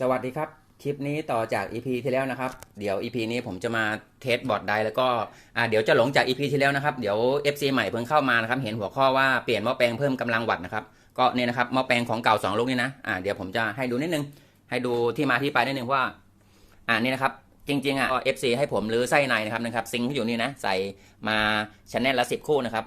สวัสดีครับ คลิปนี้ต่อจาก EP ที่แล้วนะครับ เดี๋ยว EP นี้ผมจะมาเทสบอร์ดไดแล้วก็อ่าเดี๋ยวจะหลงจาก EP ที่แล้วนะครับ เดี๋ยว FC ใหม่เพิ่งเข้ามานะครับ เห็นหัวข้อว่าเปลี่ยนหม้อแปลงเพิ่มกำลังวัตต์นะครับ ก็เนี่ยนะครับหม้อแปลงของเก่า2ลูกนี่นะอ่าเดี๋ยวผมจะให้ดูนิดนึง ให้ดูที่มาที่ไปนิดนึงว่า อ่านี่นะครับ จริงๆอะ FC ให้ผมรื้อไส้ในนะครับนะครับ ซิงค์ที่อยู่นี่นะ ใส่มาชแนลละ 10 คู่นะครับ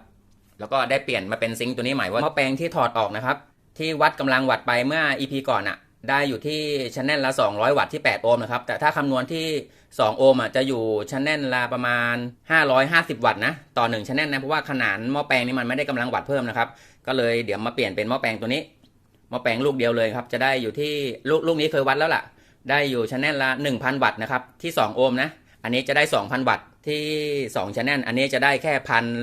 แล้วก็ได้เปลี่ยนมาเป็นซิงค์ตัวนี้ใหม่ว่าหม้อแปลงที่ถอดออกนะครับที่วัดกำลังวัตต์ไปเมื่อ EP ก่อนอะ ได้อยู่ที่ชันแนลละ 200 วัตต์ที่ 8 โอห์มนะครับ แต่ถ้าคำนวณที่ 2 โอห์มอะจะอยู่ชันแนลละประมาณ 550 วัตต์นะต่อ1ชันแนลนะเพราะว่าขนาดหม้อแปลงนี้มันไม่ได้กำลังวัตต์เพิ่มนะครับ ก็เลยเดี๋ยวมาเปลี่ยนเป็นหม้อแปลงตัวนี้หม้อแปลงลูกเดียวเลยครับจะได้อยู่ที่ลูกลูกนี้เคยวัดแล้วล่ะ ได้อยู่ชันแนลละ 1,000 วัตต์นะครับที่ 2 โอห์มนะอันนี้จะได้ 2,000 วัตต์ที่2ชันแนลอันนี้จะได้แค่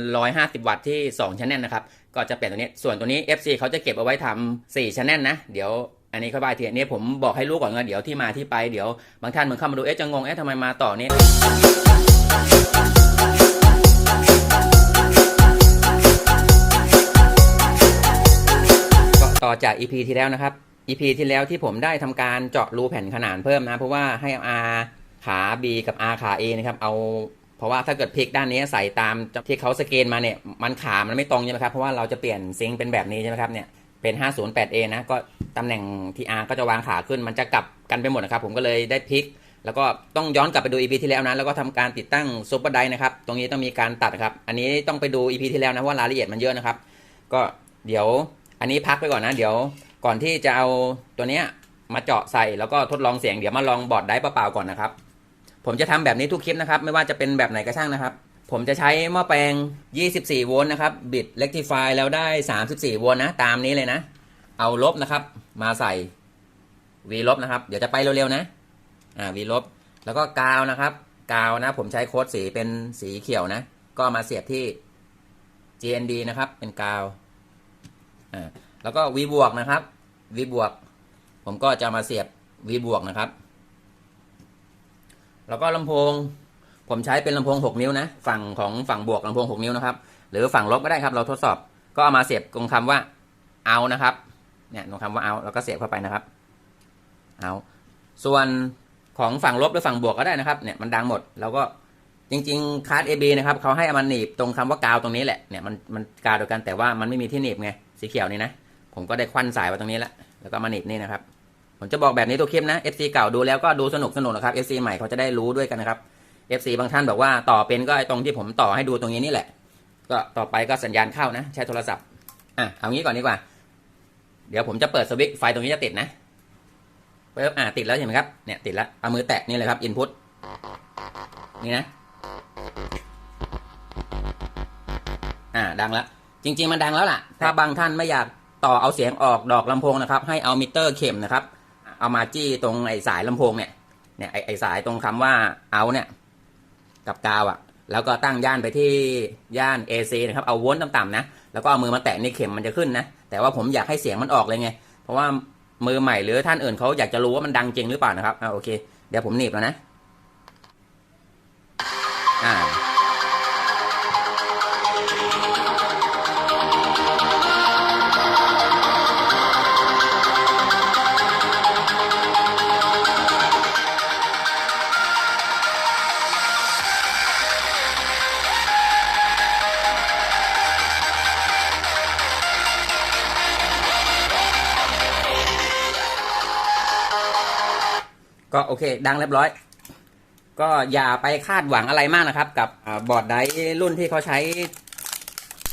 1,150 วัตต์ที่2ชันแนลนะครับก็จะเปลี่ยนตัวนี้ส่วนตัวนี้ FC เขาจะเก็บเอาไว้ทำ4ชแนลนะเดี๋ยว อันนี้เข้าไปทีนี้ผมบอกให้รู้ก่อนว่าเดี๋ยวที่มาที่ไปเดี๋ยวบางท่านเหมึงเข้ามาดูเอ๊ะจะงงเอ๊ะทำไมมาต่อเนี้ก็ต่อจาก EP ที่แล้วนะครับ EP ที่แล้วที่ผมได้ทำการเจาะรูแผ่นขนานเพิ่มนะ เพราะว่าให้ R ขา B กับ R ขา A นะครับเอาเพราะว่าถ้าเกิดพลิกด้านนี้ใส่ตามที่เขาสเกนมาเนี่ยมันขามันไม่ตรงใช่ไหมครับเพราะว่าเราจะเปลี่ยนซิงเป็นแบบนี้ใช่ไหมครับเนี่ย เป็น 508A นะก็ตำแหน่งที่ R ก็จะวางขาขึ้นมันจะกลับกันไปหมดนะครับ ผมก็เลยได้พลิก แล้วก็ต้องย้อนกลับไปดู EP ที่แล้วนะ แล้วก็ทำการติดตั้งซุปเปอร์ไดนะครับ ตรงนี้ต้องมีการตัดครับ อันนี้ต้องไปดู EP ที่แล้วนะเพราะว่ารายละเอียดมันเยอะนะครับ ก็เดี๋ยวอันนี้พักไปก่อนนะ เดี๋ยวก่อนที่จะเอาตัวเนี้ยมาเจาะใส่แล้วก็ทดลองเสียงเดี๋ยวมาลองบอร์ดไดเปล่าๆก่อนนะครับ ผมจะทำแบบนี้ทุกคลิปนะครับ ไม่ว่าจะเป็นแบบไหนก็ช่างนะครับ ผมจะใช้หม้อแปลง 24 โวลต์นะครับ บิดเ e ก t ิฟายแล้วได้ 34 โวลต์นะ ตามนี้เลยนะ เอาลบนะครับ มาใส่ V ลบนะครับ เดี๋ยวจะไปเร็วๆนะ อ่า V ลบ แล้วก็กาวนะครับ กาวนะ ผมใช้โค้ดสีเป็นสีเขียวนะ ก็มาเสียบที่ GND นะครับ เป็นกาว อ่า แล้วก็ V บวกนะครับ V บวก ผมก็จะมาเสียบ V บวกนะครับ แล้วก็ลำโพง ผมใช้เป็นลำโพง 6 นิ้วนะ ฝั่งของฝั่งบวกลำโพง 6 นิ้วนะครับ หรือฝั่งลบก็ได้ครับ เราทดสอบ ก็เอามาเสียบตรงคำว่าเอานะครับ เนี่ยตรงคำว่าเอาแล้วก็เสียบเข้าไปนะครับ เอาส่วนของฝั่งลบหรือฝั่งบวกก็ได้นะครับ เนี่ยมันดังหมด แล้วก็จริงๆคาร์ด AB นะครับเขาให้อมันหนีบตรงคำว่ากาวตรงนี้แหละ เนี่ยมันมันกาวเดียวกันแต่ว่ามันไม่มีที่หนีบไง สีเขียวนี่นะ ผมก็ได้ควันสายไว้ตรงนี้แล้วแล้วก็มาหนีบนี่นะครับ ผมจะบอกแบบนี้ตัวคลิปนะ FC เก่าดูแล้วก็ดูสนุกสนุกนะครับ FC ใหม่เขาจะได้รู้ด้วยกันนะครับ FC บางท่านบอกว่าต่อเป็นก็ไอ้ตรงที่ผมต่อให้ดูตรงนี้นี่แหละ ก็ต่อไปก็สัญญาณเข้านะ ใช้โทรศัพท์ อะเอางี้ก่อนดีกว่า เดี๋ยวผมจะเปิดสวิตช์ไฟตรงนี้จะติดนะปึ๊บอะติดแล้วเห็นไหมครับ เนี่ยติดแล้ว เอามือแตะนี่เลยครับอินพุตนี่นะ อ่าดังแล้ว จริง ๆ มันดังแล้วล่ะ ถ้าบางท่านไม่อยากต่อเอาเสียงออกดอกลำโพงนะครับ ให้เอามิเตอร์เข็มนะครับ เอามาจี้ตรงไอ้สายลำโพงเนี่ย เนี่ยไอ้ไอ้สายตรงคำว่าเอาเนี่ย กับกาวอะ่ะ แล้วก็ตั้งย่านไปที่ย่าน AC นะครับ เอาวนต์ต่ำๆนะ แล้วก็เอามือมาแตะในเข็มมันจะขึ้นนะ แต่ว่าผมอยากให้เสียงมันออกเลยไง เพราะว่ามือใหม่หรือท่านอื่นเขาอยากจะรู้ว่ามันดังจริงหรือเปล่านะครับ อ่าโอเค เดี๋ยวผมหนีบแล้วนะ ก็โอเค ดังเรียบร้อย ก็อย่าไปคาดหวังอะไรมากนะครับ กับบอร์ดไดร์รุ่นที่เขาใช้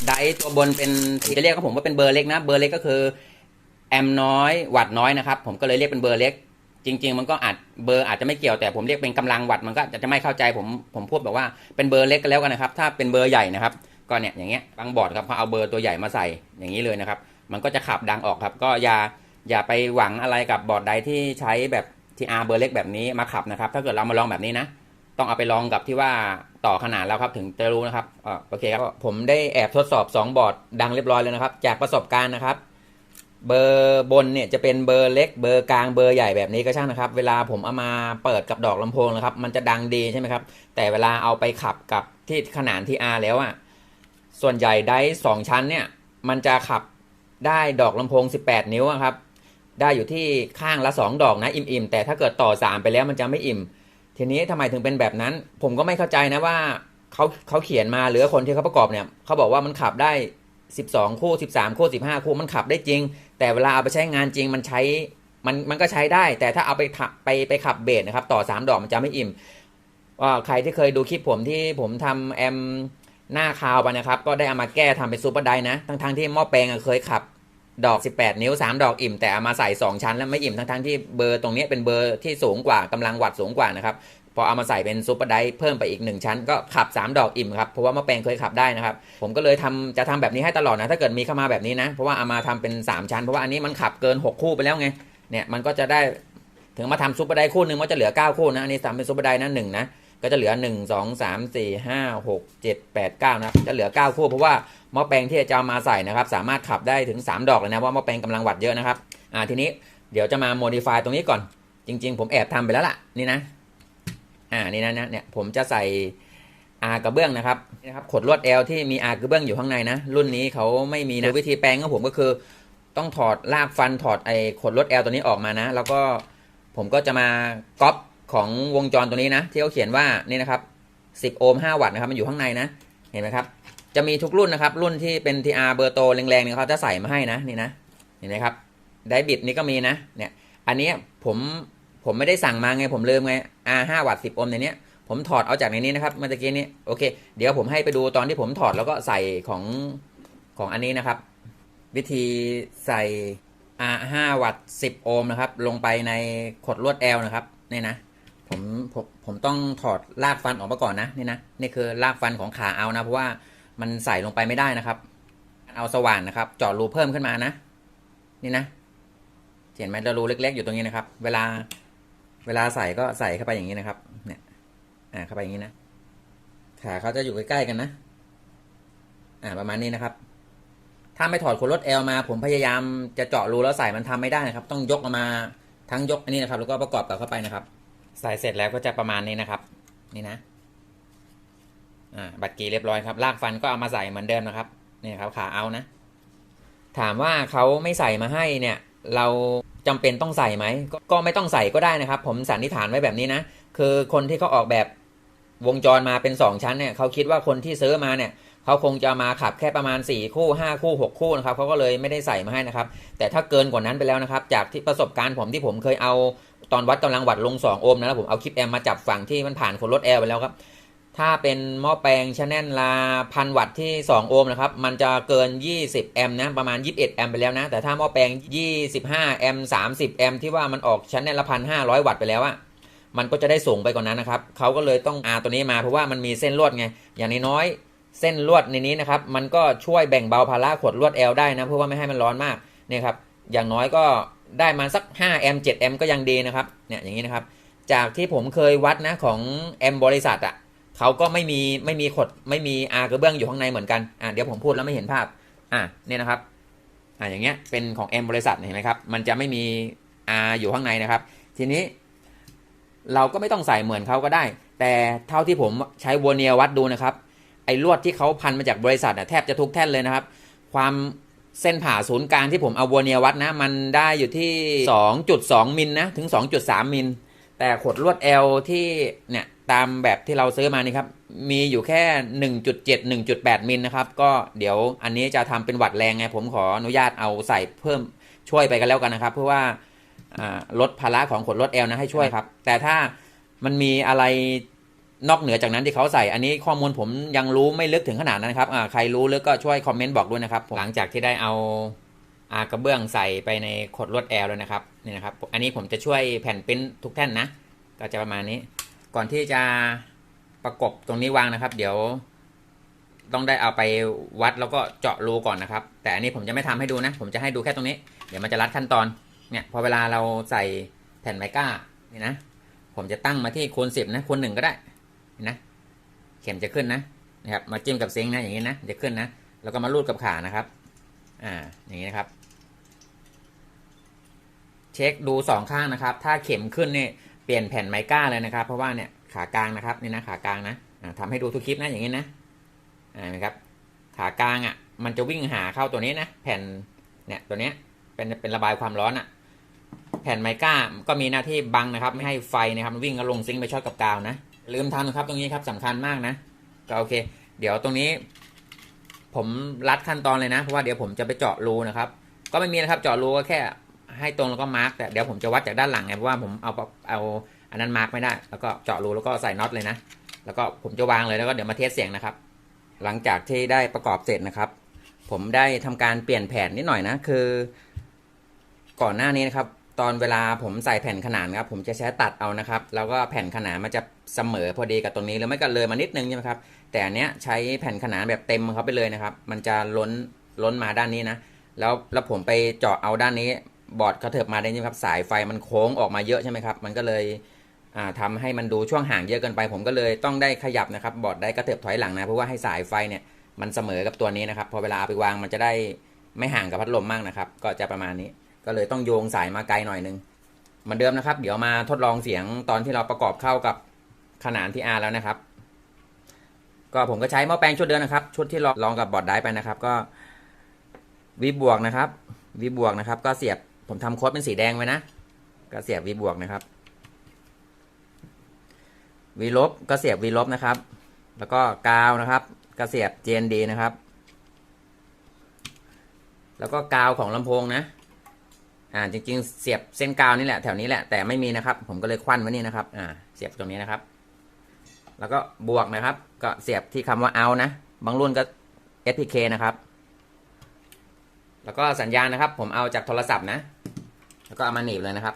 ไดร์ตัวบนเป็นจะเรียกผมว่าเป็นเบอร์เล็กนะ เบอร์เล็กก็คือ แอมน้อยวัดน้อยนะครับ ผมก็เลยเรียกเป็นเบอร์เล็ก จริง ๆ มันก็อาจเบอร์อาจจะไม่เกี่ยวแต่ผมเรียกเป็นกำลังวัดมันก็จะไม่เข้าใจผมผมพูดแบบว่าเป็นเบอร์เล็กก็แล้วกันนะครับ ถ้าเป็นเบอร์ใหญ่นะครับ ก็เนี่ยอย่างเงี้ยบางบอร์ดครับเขาเอาเบอร์ตัวใหญ่มาใส่อย่างนี้เลยนะครับ มันก็จะขับดังออกครับ ก็อย่าอย่าไปหวังอะไรกับบอร์ดไดร์ที่ใช้แบบ ที่อาเบอร์เล็กแบบนี้มาขับนะครับ ถ้าเกิดเรามาลองแบบนี้นะ ต้องเอาไปลองกับที่ว่าต่อขนาดแล้วครับถึงจะรู้นะครับอ่โอเคครับ ผมได้แอบทดสอบ 2 บอร์ดดังเรียบร้อยแล้วนะครับ จากประสบการณ์นะครับ เบอร์บนเนี่ยจะเป็นเบอร์เล็ก เบอร์กลางเบอร์ใหญ่แบบนี้ก็ช่างนะครับ เวลาผมเอามาเปิดกับดอกลำโพงนะครับ มันจะดังดีใช่ไหมครับ แต่เวลาเอาไปขับกับที่ขนาดที่ R แล้วอะส่วนใหญ่ได้สองชั้นเนี่ยมันจะขับได้ดอกลำโพง 18 นิ้วครับ ได้อยู่ที่ข้างละสองดอกนะอิ่มๆแต่ถ้าเกิดต่อสามไปแล้วมันจะไม่อิ่ม ทีนี้ทำไมถึงเป็นแบบนั้น ผมก็ไม่เข้าใจนะว่าเขาเขาเขียนมาหรือคนที่เขาประกอบเนี่ยเขาบอกว่ามันขับได้ 12 คู่ 13 คู่ 15 คู่มันขับได้จริง แต่เวลาเอาไปใช้งานจริงมันใช้มันมันก็ใช้ได้ แต่ถ้าเอาไปไปไปขับเบสนะครับต่อ 3 ดอกมันจะไม่อิ่มว่าใครที่เคยดูคลิปผมที่ผมทำแอมหน้าคาวไปนะครับ ก็ได้เอามาแก้ทำเป็นซูเปอร์ไดนะทั้งทั้งๆที่หม้อแปลงเคยขับ ดอก 18 นิ้ว 3 ดอกอิ่ม แต่เอามาใส่ 2 ชั้นแล้วไม่อิ่มทั้งทั้งๆที่เบอร์ตรงนี้เป็นเบอร์ที่สูงกว่ากำลังวัดสูงกว่านะครับพอเอามาใส่เป็นซูเปอร์ไดเพิ่มไปอีก 1 ชั้น ก็ขับ 3 ดอกอิ่มครับเพราะว่ามะแปงเคยขับได้นะครับ ผมก็เลยทำจะทำแบบนี้ให้ตลอดนะถ้าเกิดมีเข้ามาแบบนี้นะเพราะว่าเอามาทำเป็น 3 ชั้น เพราะว่าอันนี้มันขับเกิน 6 คู่ไปแล้วไงเนี่ยมันก็จะได้ถึงมาทำซูเปอร์ไดคู่หนึ่งมันจะเหลือ 9 คู่นะอันนี้ทำเป็นซูเปอร์ไดร์นะหนึ่งนะ ก็จะเหลือ 1 2 3 4 5 6 7 8 9 นะจะเหลือ 9 คู่เพราะว่าหม้อแปลงที่จะเอามาใส่นะครับ สามารถขับได้ถึง 3 ดอกเลยนะว่าหม้อแปลงกำลังวัดเยอะนะครับอ่าทีนี้เดี๋ยวจะมาโมดิฟายตรงนี้ก่อน จริง ๆ ผมแอบทำไปแล้วล่ะนี่นะอ่านี่นะนะเนี่ยผมจะใส่อากระเบื้องนะครับนี่นะครับขดลวด L ที่มีอากระเบื้องอยู่ข้างในนะ รุ่นนี้เขาไม่มีนะวิธีแปลงของผมก็คือ ต้องถอดลากฟันถอดไอ้ขดลวด L ตัวนี้ออกมานะ แล้วก็ผมก็จะมาก๊อป ของวงจรตัวนี้นะ ที่เขาเขียนว่านี่นะครับ 10 โอห์ม 5 วัตต์นะครับ มันอยู่ข้างในนะ เห็นไหมครับ จะมีทุกรุ่นนะครับ รุ่นที่เป็น TR เบอร์โตแรงๆเนี่ยเขาจะใส่มาให้นะนี่นะ เห็นไหมครับ ไดบิดนี่ก็มีนะ เนี่ย อันนี้ผมผมไม่ได้สั่งมาไง ผมลืมไง R 5วัตต์ 10 โอห์มในนี้ผมถอดเอาจากในนี้นะครับเมื่อกี้นี้โอเค เดี๋ยวผมให้ไปดูตอนที่ผมถอดแล้วก็ใส่ของของอันนี้นะครับ วิธีใส่ R 5วัตต์ 10 โอห์มนะครับ ลงไปในขดลวด L นะครับนี่นะ ผมผมผมต้องถอดรากฟันออกมาก่อนนะนี่นะนี่คือรากฟันของขาเอานะ เพราะว่ามันใส่ลงไปไม่ได้นะครับ เอาสว่านนะครับเจาะรูเพิ่มขึ้นมานะ นี่นะเห็นไหมรารูเล็ก ๆ อยู่ตรงนี้นะครับ เวลาเวลาใส่ก็ใส่เข้าไปอย่างนี้นะครับ เนี่ย อ่าเข้าไปอย่างนี้นะขาเขาจะอยู่ใกล้ๆกันนะ อ่าประมาณนี้นะครับ ถ้าไม่ถอดขนรถเอลมา ผมพยายามจะเจาะรูแล้วใส่มันทำไม่ได้นะครับ ต้องยกออกมาทั้งยกอันนี้นะครับ แล้วก็ประกอบกับเข้าไปนะครับ ใส่เสร็จแล้วก็จะประมาณนี้นะครับ นี่นะอ่าบัตรกีเรียบร้อยครับลากฟันก็เอามาใส่เหมือนเดิมนะครับนี่ครับขาเอานะ ถามว่าเขาไม่ใส่มาให้เนี่ย เราจำเป็นต้องใส่ไหมกก็ไม่ต้องใส่ก็ได้นะครับ ผมสันนิษฐานไว้แบบนี้นะคือคนที่เขาออกแบบวงจรมาเป็น 2 ชั้นเนี่ยเขาคิดว่าคนที่ซื้อมาเนี่ยเขาคงจะมาขับแค่ประมาณ 4 คู่ 5 คู่ 6 คู่นะครับเขาก็เลยไม่ได้ใส่มาให้นะครับ แต่ถ้าเกินกว่านั้นไปแล้วนะครับ จากที่ประสบการณ์ผมที่ผมเคยเอา ตอนวัดกำลังวัดลง 2 โอห์มนะแล้วผมเอาคลิปแอมมาจับฝั่งที่มันผ่านคนรถแอร์ไปแล้วครับ ถ้าเป็นหม้อแปลงชแนลละพันวัตต์ที่ 2 โอห์มนะครับ มันจะเกิน 20 แอมป์นะประมาณ 21 แอมป์ไปแล้วนะ แต่ถ้าหม้อแปลง 25 แอมป์30 แอมป์ที่ว่ามันออกชแนลละพันห้าร้อยวัตต์ไปแล้วอะมันก็จะได้สูงไปกว่านนั้นนะครับเขาก็เลยต้องอาตัวนี้มาเพราะว่ามันมีเส้นลวดไง อย่างน้อยเส้นลวดในนี้นะครับ มันก็ช่วยแบ่งเบาภาระขดลวด L ได้นะ เพื่อว่าไม่ให้มันร้อนมากเนี่ยครับ อย่างน้อยก็ ได้มาสัก5แอมป์7แอมป์ก็ยังดีนะครับเนี่ยอย่างนี้นะครับ จากที่ผมเคยวัดนะของแอมบริษัทอะเขาก็ไม่มีไม่มีขดไม่มีอากระเบื้องอยู่ข้างในเหมือนกันอ่าเดี๋ยวผมพูดแล้วไม่เห็นภาพอ่าเนี่ยนะครับอ่าอย่างเงี้ยเป็นของเอ็มบริษัทเห็นไหมครับมันจะไม่มีอาอยู่ข้างในนะครับ ทีนี้ เราก็ไม่ต้องใส่เหมือนเขาก็ได้ แต่เท่าที่ผมใช้วัวเนียวัดดูนะครับไอ้ลวดที่เขาพันมาจากบริษัทอะแทบจะทุกแท่นเลยนะครับ ความ เส้นผ่าศูนย์กลางที่ผมเอาวัวเนียวัดนะ มันได้อยู่ที่ 2.2 มิลนะถึง 2.3 มิล แต่ขดลวด L ที่เนี่ยตามแบบที่เราซื้อมานี่ครับมีอยู่แค่ 1.7 1.8 มิลนะครับ ก็เดี๋ยวอันนี้จะทำเป็นวัดแรงไง ผมขออนุญาตเอาใส่เพิ่มช่วยไปกันแล้วกันนะครับ เพื่อว่าอ่าลดภาระของขดลวด L นะให้ช่วยครับ แต่ถ้ามันมีอะไร นอกเหนือจากนั้นที่เขาใส่อันนี้ข้อมูลผมยังรู้ไม่ลึกถึงขนาดนั้นครับใครรู้ลึกก็ช่วยคอมเมนต์บอกด้วยนะครับ หลังจากที่ได้เอาอากระเบื้องใส่ไปในขดลวดแอลเลยนะครับนี่นะครับ อันนี้ผมจะช่วยแผ่นปิ้นทุกแท่นนะ ก็จะประมาณนี้ ก่อนที่จะประกบตรงนี้วางนะครับ เดี๋ยว ต้องได้เอาไปวัดแล้วก็เจาะรูก่อนนะครับ แต่อันนี้ผมจะไม่ทำให้ดูนะ ผมจะให้ดูแค่ตรงนี้ เดี๋ยวมันจะรัดขั้นตอน เนี่ยพอเวลาเราใส่แผ่นไมก้านี่นะ ผมจะตั้งมาที่คูณสิบนะคูณหนึ่งก็ได้ นะ เข็มจะขึ้นนะนะครับ มาจิ้มกับซิงนะอย่างนี้นะจะขึ้นนะแล้วก็มาลูดกับขานะครับ อ่า อย่างนี้นะครับ เช็คดูสองข้างนะครับ ถ้าเข็มขึ้นเนี่ยเปลี่ยนแผ่นไมก้าเลยนะครับ เพราะว่าเนี่ยขากลางนะครับนี่นะขากลางนะอ่าทำให้ดูทุกคลิปนะอย่างนี้นะอ่านไหมครับ ขากลางอะ มันจะวิ่งหาเข้าตัวนี้นะแผ่นเนี่ยตัวเนี้ยเป็นเป็นระบายความร้อนอะแผ่นไมก้าก็มีหน้าที่บังนะครับ ไม่ให้ไฟนะครับวิ่งแล้วลงซิงไปช็อตกับกาวนะ ลืมทำนะครับตรงนี้ครับสำคัญมากนะก็โอเค เดี๋ยวตรงนี้ ผมรัดขั้นตอนเลยนะ เพราะว่าเดี๋ยวผมจะไปเจาะรูนะครับ ก็ไม่มีนะครับเจาะรูก็แค่ให้ตรงแล้วก็มาร์กแต่เดี๋ยวผมจะวัดจากด้านหลังไงเพราะว่าผมเอาเอาอันนั้นมาร์กไม่ได้ แล้วก็เจาะรูแล้วก็ใส่น็อตเลยนะ แล้วก็ผมจะวางเลยแล้วก็เดี๋ยวมาเทสเสียงนะครับ หลังจากที่ได้ประกอบเสร็จนะครับ ผมได้ทำการเปลี่ยนแผ่นนิดหน่อยนะ คือ ก่อนหน้านี้นะครับ ตอนเวลาผมใส่แผ่นขนานครับ ผมจะใช้ตัดเอานะครับ แล้วก็แผ่นขนานมันจะเสมอพอดีกับตรงนี้หรือไม่ก็เลยมานิดนึงใช่ไหมครับ แต่อันเนี้ยใช้แผ่นขนานแบบเต็มเขาไปเลยนะครับ มันจะล้นล้นมาด้านนี้นะ แล้วแล้วผมไปเจาะเอาด้านนี้บอร์ดกระเถิบมาได้ใช่ไหมครับ สายไฟมันโค้งออกมาเยอะใช่ไหมครับ มันก็เลยอ่าทำให้มันดูช่วงห่างเยอะเกินไป ผมก็เลยต้องได้ขยับนะครับ บอร์ดได้กระเถิบถอยหลังนะ เพราะว่าให้สายไฟเนี่ยมันเสมอกับตัวนี้นะครับ พอเวลาเอาไปวางมันจะได้ไม่ห่างกับพัดลมมากนะครับ ก็จะประมาณนี้ ก็เลยต้องโยงสายมาไกลหน่อยนึงเหมือนเดิมนะครับ เดี๋ยวมาทดลองเสียงตอนที่เราประกอบเข้ากับขนานที่ R แล้วนะครับ ก็ผมก็ใช้หม้อแปลงชุดเดิมนะครับ ชุดที่ลองลองกับบอร์ดไดร์ไปนะครับ ก็วีบวกนะครับวีบวกนะครับ ก็เสียบผมทำโค้ดเป็นสีแดงไว้นะ ก็เสียบวีบวกนะครับวีลบก็เสียบวีลบนะครับ แล้วก็กาวนะครับ ก็เสียบ GND นะครับ แล้วก็กาวของลำโพงนะ อ่าจริงๆ เสียบเส้นกาวนี่แหละแถวนี้แหละแต่ไม่มีนะครับ ผมก็เลยควันไว้นี่นะครับอ่าเสียบตรงนี้นะครับ แล้วก็บวกนะครับ ก็เสียบที่คำว่าเอานะ บางรุ่นก็ SPK นะครับ แล้วก็สัญญาณนะครับ ผมเอาจากโทรศัพท์นะ แล้วก็เอามาหนีบเลยนะครับ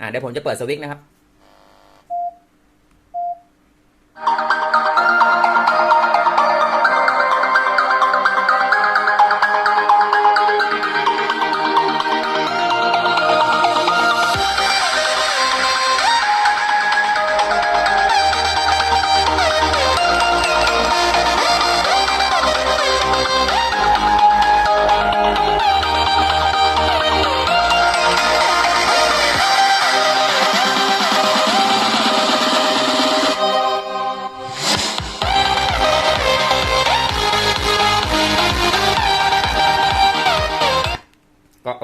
อ่าเดี๋ยวผมจะเปิดสวิตช์นะครับ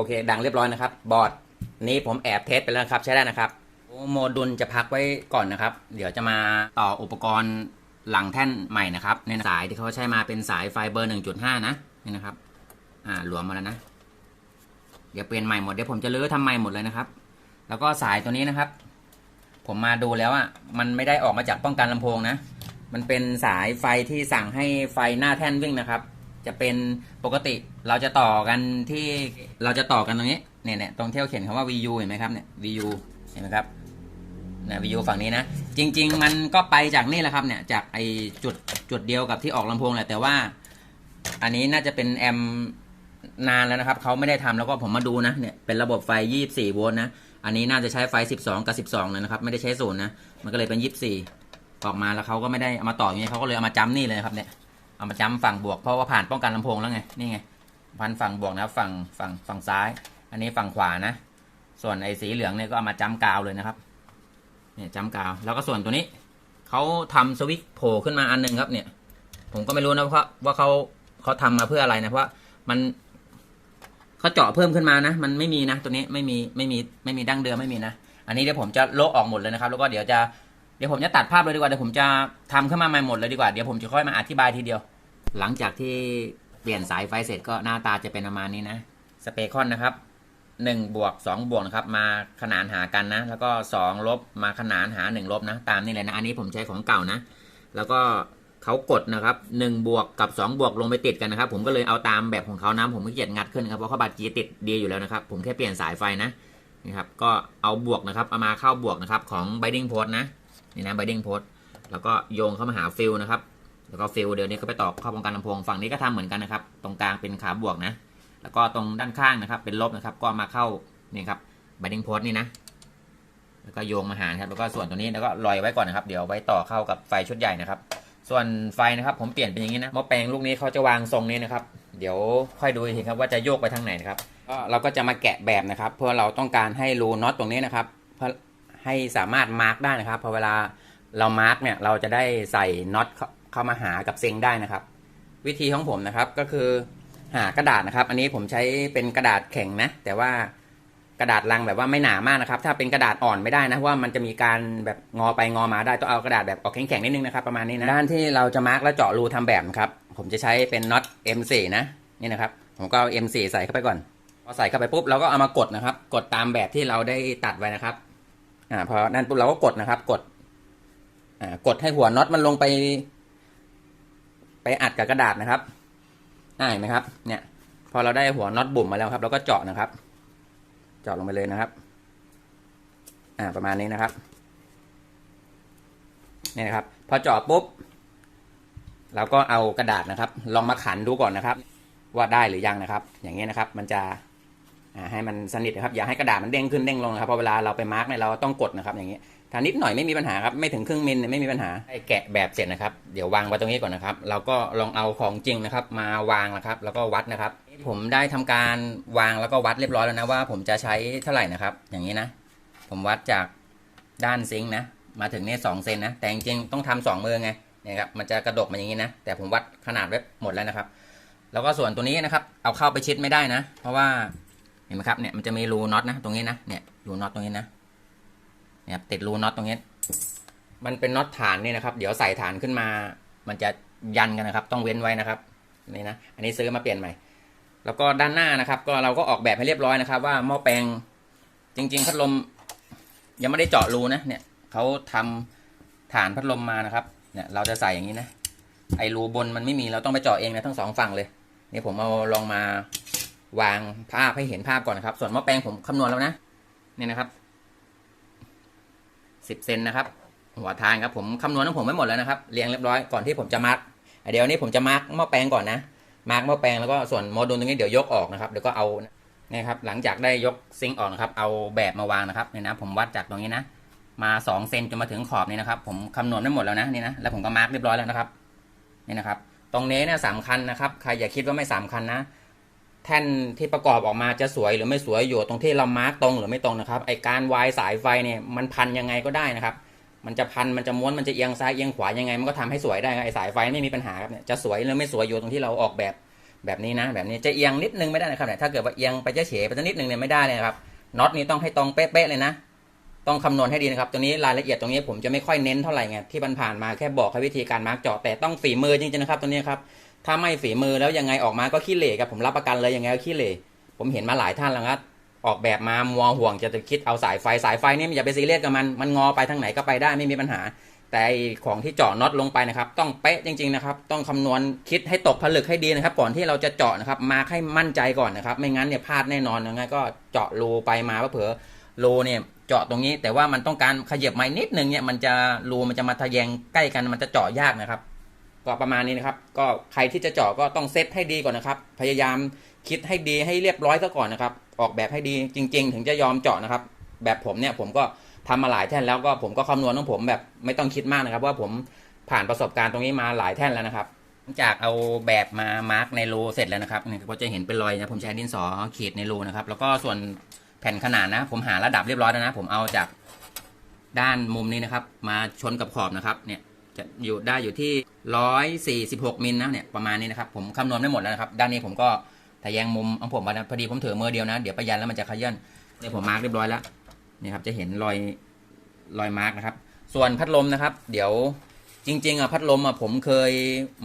เคดังเรียบร้อยนะครับ บอร์ดนี้ผมแอบเทสไปแล้วครับใช้ได้นะครับโมดูลจะพักไว้ก่อนนะครับ เดี๋ยวจะมาต่ออุปกรณ์หลังแท่นใหม่นะครับ ในสายที่เขาใช้มาเป็นสายไฟเบอร์ 1.5 นะนี่นะครับ อ่าหลวมมาแล้วนะ เดี๋ยวเปลี่ยนใหม่หมดเดี๋ยวผมจะรื้อทำใหม่หมดเลยนะครับ แล้วก็สายตัวนี้นะครับ ผมมาดูแล้วอะมันไม่ได้ออกมาจากป้องกันลำโพงนะ มันเป็นสายไฟที่สั่งให้ไฟหน้าแท่นวิ่งนะครับ จะเป็นปกติเราจะต่อกันที่เราจะต่อกันตรงนี้เนี่ยเนี่ยตรงเที่เขาเขียนคำว่า VU เห็นไหมครับเนี่ย VU เห็นไหมครับเนี่ย VU ฝั่งนี้นะ จริง ๆ มันก็ไปจากนี่แหละครับเนี่ยจากไอจุดจุดเดียวกับที่ออกลำโพงแหละแต่ว่า อันนี้น่าจะเป็นแอมนานแล้วนะครับเขาไม่ได้ทำแล้วก็ผมมาดูนะเนี่ยเป็นระบบไฟ 24 โวลต์นะ อันนี้น่าจะใช้ไฟ 12 กับ 12เลยนะครับ ไม่ได้ใช้ศูนย์นะ มันก็เลยเป็น 24 ออกมาแล้วเขาก็ไม่ได้เอามาต่ออย่างนี้เขาก็เลยเอามาจ้ำนี่เลยครับเนี่ย เอามาจ้ำฝั่งบวกเพราะว่าผ่านป้องกันลำโพงแล้วไงนี่ไงพันฝั่งบวกนะครับฝั่งฝั่งฝั่งซ้าย อันนี้ฝั่งขวานะ ส่วนไอ้สีเหลืองเนี่ยก็เอามาจ้ำกาวเลยนะครับเนี่ยจ้ำกาว แล้วก็ส่วนตัวนี้เขาทำสวิตช์โผล่ขึ้นมาอันหนึงครับเนี่ย ผมก็ไม่รู้นะว่าว่าเขาเขาทำมาเพื่ออะไรนะเพราะมันเขาเจาะเพิ่มขึ้นมานะ มันไม่มีนะ ตัวนี้ไม่มีไม่มีไม่มีดั้งเดิมไม่มีนะอันนี้เดี๋ยวผมจะโละออกหมดเลยนะครับ แล้วก็เดี๋ยวจะเดี๋ยวผมจะตัดภาพเลยดีกว่าเดี๋ยวผมจะทำขึ้นมาใหม่หมดเลยดีกว่าเดี๋ยวผมจะค่อยมาอธิบายทีเดียว หลังจากที่เปลี่ยนสายไฟเสร็จก็หน้าตาจะเป็นประมาณนี้นะ สเปคอนนะครับหนึ่งบวกสองบวกนะครับมาขนานหากันนะ แล้วก็สองลบมาขนานหาหนึ่งลบนะ ตามนี่เลยนะ อันนี้ผมใช้ของเก่านะ แล้วก็เขากดนะครับหนึ่งบวกกับสองบวกลงไปติดกันนะครับ ผมก็เลยเอาตามแบบของเขานะผมไม่เกียดงัดขึ้นครับเพราะเขาบัตรจีติดดีอยู่แล้วนะครับ ผมแค่เปลี่ยนสายไฟนะนี่ครับก็เอาบวกนะครับเอามาเข้าบวกนะครับของ binding post นะนี่นะ binding post แล้วก็โยงเข้ามาหาฟิลนะครับ แล้วก็ฟิลเดี๋ยวนี้ก็ไปต่อเข้าป้องกันลำโพงฝั่งนี้ก็ทำเหมือนกันนะครับ ตรงกลางเป็นขาบวกนะ แล้วก็ตรงด้านข้างนะครับ เป็นลบนะครับ ก็มาเข้านี่ครับ binding post นี่นะ แล้วก็โยงมาหานะครับ แล้วก็ส่วนตัวนี้แล้วก็ลอยไว้ก่อนนะครับ เดี๋ยวไว้ต่อเข้ากับไฟชุดใหญ่นะครับ ส่วนไฟนะครับ ผมเปลี่ยนเป็นอย่างนี้นะหม้อแปลงลูกนี้เขาจะวางทรงนี้นะครับ เดี๋ยวค่อยดูอีกทีครับว่าจะโยกไปทางไหนนะครับก็เราก็จะมาแกะแบบนะครับ เพื่อเราต้องการให้รูน็อตตรงนี้นะครับเพื่อให้สามารถมาร์กได้นะครับพอเวลาเรามาร์กเนี่ยเราจะได้ใส่น็อต เข้ามาหากับเซ็งได้นะครับ วิธีของผมนะครับก็คือหากระดาษนะครับ อันนี้ผมใช้เป็นกระดาษแข็งนะ แต่ว่ากระดาษลังแบบว่าไม่หนามากนะครับ ถ้าเป็นกระดาษอ่อนไม่ได้นะเพราะว่ามันจะมีการแบบงอไปงอมาได้ต้องเอากระดาษแบบออกแข็งๆนิดนึงนะครับประมาณนี้นะด้านที่เราจะมาร์กแล้วเจาะรูทำแบบครับ ผมจะใช้เป็นน็อต M4 นะนี่นะครับ ผมก็เอา M4 ใส่เข้าไปก่อนพอใส่เข้าไปปุ๊บเราก็เอามากดนะครับ กดตามแบบที่เราได้ตัดไว้นะครับอ่าพอนั่นปุ๊บเราก็กดนะครับ กดอ่ากดให้หัวน็อตมันลงไป ไปอัดกับกระดาษนะครับอ่าเห็นไหมครับ เนี่ย พอเราได้หัวน็อตบุ่มมาแล้วครับเราก็เจาะนะครับ เจาะลงไปเลยนะครับ อ่าประมาณนี้นะครับนี่นะครับ พอเจาะปุ๊บเราก็เอากระดาษนะครับ ลองมาขันดูก่อนนะครับ ว่าได้หรือยังนะครับ อย่างนี้นะครับ มันจะอ่าให้มันสนิทนะครับ อย่าให้กระดาษมันเด้งขึ้นเด้งลงนะครับพอเวลาเราไปมาร์กเนี่ยเราต้องกดนะครับ อย่างนี้ ถ้านิดหน่อยไม่มีปัญหาครับ ไม่ถึงครึ่งมิลไม่มีปัญหาไอ้แกะแบบเสร็จนะครับ เดี๋ยววางไว้ตรงนี้ก่อนนะครับ เราก็ลองเอาของจริงนะครับ มาวางนะครับ แล้วก็วัดนะครับ ผมได้ทำการวางแล้วก็วัดเรียบร้อยแล้วนะว่า ผมจะใช้เท่าไหร่นะครับ อย่างนี้นะ ผมวัดจากด้านซิงค์นะ มาถึงเนี่ยสองเซนนะ แต่จริงๆต้องทำสองมือไงเนี่ยครับ มันจะกระดกมาอย่างนี้นะ แต่ผมวัดขนาดไว้หมดแล้วนะครับ แล้วก็ส่วนตัวนี้นะครับ เอาเข้าไปชิดไม่ได้นะ เพราะว่า เห็นไหมครับ เนี่ย มันจะมีรูน็อตนะ ตรงนี้นะ เนี่ย รูน็อตตรงนี้นะ เนี่ยติดรูน็อตตรงนี้ มันเป็นน็อตฐานนี่นะครับ เดี๋ยวใส่ฐานขึ้นมา มันจะยันกันนะครับ ต้องเว้นไว้นะครับนี่นะอันนี้ซื้อมาเปลี่ยนใหม่ แล้วก็ด้านหน้านะครับ ก็เราก็ออกแบบให้เรียบร้อยนะครับ ว่าหม้อแปลงจริง ๆ พัดลมยังไม่ได้เจาะรูนะเนี่ยเขาทำฐานพัดลมมานะครับเนี่ยเราจะใส่อย่างนี้นะไอรูบนมันไม่มีเราต้องไปเจาะเองนะทั้งสองฝั่งเลยนี่ผมเอาลองมาวางภาพให้เห็นภาพก่อนนะครับ ส่วนหม้อแปลงผมคำนวณแล้วนะนี่นะครับ สิบเซนนะครับ หัวทางครับผมคำนวณของผมไม่หมดแล้วนะครับเรียงเรียบร้อยก่อนที่ผมจะมาร์กเดี๋ยวนี้ผมจะมาร์กหม้อแปลงก่อนนะมาร์กหม้อแปลงแล้วก็ส่วนโมดูลตรงนี้เดี๋ยวยกออกนะครับเดี๋ยวก็เอาเนี่ยครับหลังจากได้ยกซิงค์ออกนะครับเอาแบบมาวางนะครับเนี่ยนะผมวัดจากตรงนี้นะมา2เซนจนมาถึงขอบนี้นะครับ ผมคำนวณไม่หมดแล้วนะนี่นะแล้วผมก็มาร์กเรียบร้อยแล้วนะครับนี่นะครับ ตรงนี้เนี่ยสำคัญนะครับใครอย่าคิดว่าไม่สำคัญนะ แท่นที่ประกอบออกมาจะสวยหรือไม่สวยอยู่ตรงที่เรามาร์กตรงหรือไม่ตรงนะครับไอการวายสายไฟเนี่ยมันพันยังไงก็ได้นะครับ มันจะพันมันจะม้วนมันจะเอียงซ้ายเอียงขวายังไงมันก็ทำให้สวยได้ไอสายไฟไม่มีปัญหาครับเนี่ยจะสวยหรือไม่สวยอยู่ตรงที่เราออกแบบแบบนี้นะ แบบนี้จะเอียงนิดนึงไม่ได้นะครับเนี่ยถ้าเกิดว่าเอียงไปจะเฉไปจะนิดนึงเนี่ยไม่ได้เลยนะครับน็อตนี้ต้องให้ตรงเป๊ะๆเลยนะต้องคำนวณให้ดีนะครับตัวนี้รายละเอียดตรงนี้ผมจะไม่ค่อยเน้นเท่าไหร่ไงที่ผ่านมาแค่บอกให้วิธีการมาร์กเจาะแต่ต้องฝีมือจริงๆนะครับตัวนี้ครับ ถ้าไม่ฝีมือแล้วยังไงออกมาก็ขี้เหร่ครับผมรับประกันเลยยังไงก็ขี้เหร่ผมเห็นมาหลายท่านแล้วครับออกแบบมามัวห่วงจะจะคิดเอาสายไฟสายไฟนี่อย่าไปซีเรียสกับมันมันงอไปทางไหนก็ไปได้ไม่มีปัญหา แต่ของที่เจาะน็อตลงไปนะครับ ต้องเป๊ะจริงๆนะครับ ต้องคำนวณคิดให้ตกผลึกให้ดีนะครับ ก่อนที่เราจะเจาะนะครับ มาให้มั่นใจก่อนนะครับ ไม่งั้นเนี่ยพลาดแน่นอนยังไงก็เจาะรูไปมาเผื่อรูเนี่ยเจาะตรงนี้ แต่ว่ามันต้องการขยับไม้นิดนึงเนี่ยมันจะรูมันจะมาทะแยงใกล้กันมันจะเจาะยากนะครับ ก็ประมาณนี้นะครับ ก็ใครที่จะเจาะก็ต้องเซตให้ดีก่อนนะครับ พยายามคิดให้ดีให้เรียบร้อยซะก่อนนะครับ ออกแบบให้ดีจริง ๆ ถึงจะยอมเจาะนะครับ แบบผมเนี่ยผมก็ทำมาหลายแท่นแล้วก็ผมก็คำนวณของผมแบบไม่ต้องคิดมากนะครับว่าผมผ่านประสบการณ์ตรงนี้มาหลายแท่นแล้วนะครับ จากเอาแบบมามาร์กในรูเสร็จแล้วนะครับก็จะเห็นเป็นรอยนะผมใช้ดินสอขีดในรูนะครับ แล้วก็ส่วนแผ่นขนาดนะ ผมหาระดับเรียบร้อยแล้วนะ ผมเอาจากด้านมุมนี้นะครับ มาชนกับขอบนะครับเนี่ย จะอยู่ได้อยู่ที่ 146มิลนะเนี่ยประมาณนี้นะครับ ผมคำนวณไม่หมดแล้วนะครับ ด้านนี้ผมก็ทะแยงมุมของผมมาพอดีผมถือมือเดียวนะ เดี๋ยวไปยันแล้วมันจะขยื่นเนี่ยผมมาร์กเรียบร้อยแล้วนี่ครับจะเห็นรอยรอยมาร์กนะครับ ส่วนพัดลมนะครับ เดี๋ยวจริงๆอะพัดลมอะผมเคย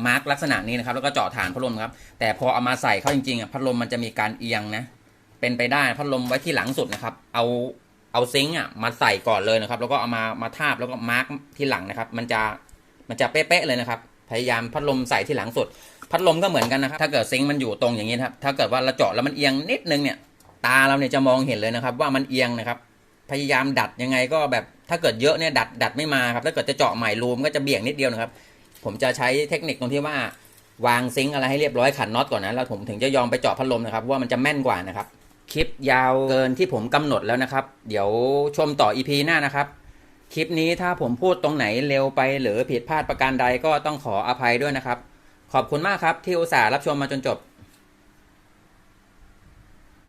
มาร์กลักษณะนี้นะครับ แล้วก็เจาะฐานพัดลมครับ แต่พอเอามาใส่เข้าจริงๆอะพัดลมมันจะมีการเอียงนะ เป็นไปได้พัดลมไว้ที่หลังสุดนะครับ เอาเอาซิงค์อะมาใส่ก่อนเลยนะครับ แล้วก็เอามามาทาบแล้วก็มาร์กที่หลังนะครับ มันจะ มันจะเป๊ะๆเลยนะครับ พยายามพัดลมใส่ที่หลังสุด พัดลมก็เหมือนกันนะครับ ถ้าเกิดซิงค์มันอยู่ตรงอย่างนี้ครับ ถ้าเกิดว่าเราเจาะแล้วมันเอียงนิดนึงเนี่ย ตาเราเนี่ยจะมองเห็นเลยนะครับ ว่ามันเอียงนะครับ พยายามดัดยังไงก็แบบ ถ้าเกิดเยอะเนี่ยดัดดัดไม่มาครับ ถ้าเกิดจะเจาะใหม่รูมก็จะเบี่ยงนิดเดียวนะครับ ผมจะใช้เทคนิคตรงที่ว่าวางซิงค์อะไรให้เรียบร้อยขันน็อตก่อนนะ แล้วผมถึงจะยอมไปเจาะพัดลมนะครับ ว่ามันจะแม่นกว่านะครับ คลิปยาวเกินที่ผมกำหนดแล้วนะครับ เดี๋ยวชมต่อ EP หน้านะครับ คลิปนี้ถ้าผมพูดตรงไหนเร็วไปหรือผิดพลาดประการใดก็ต้องขออภัยด้วยนะครับ ขอบคุณมากครับที่อุตส่าห์รับชมมาจนจบ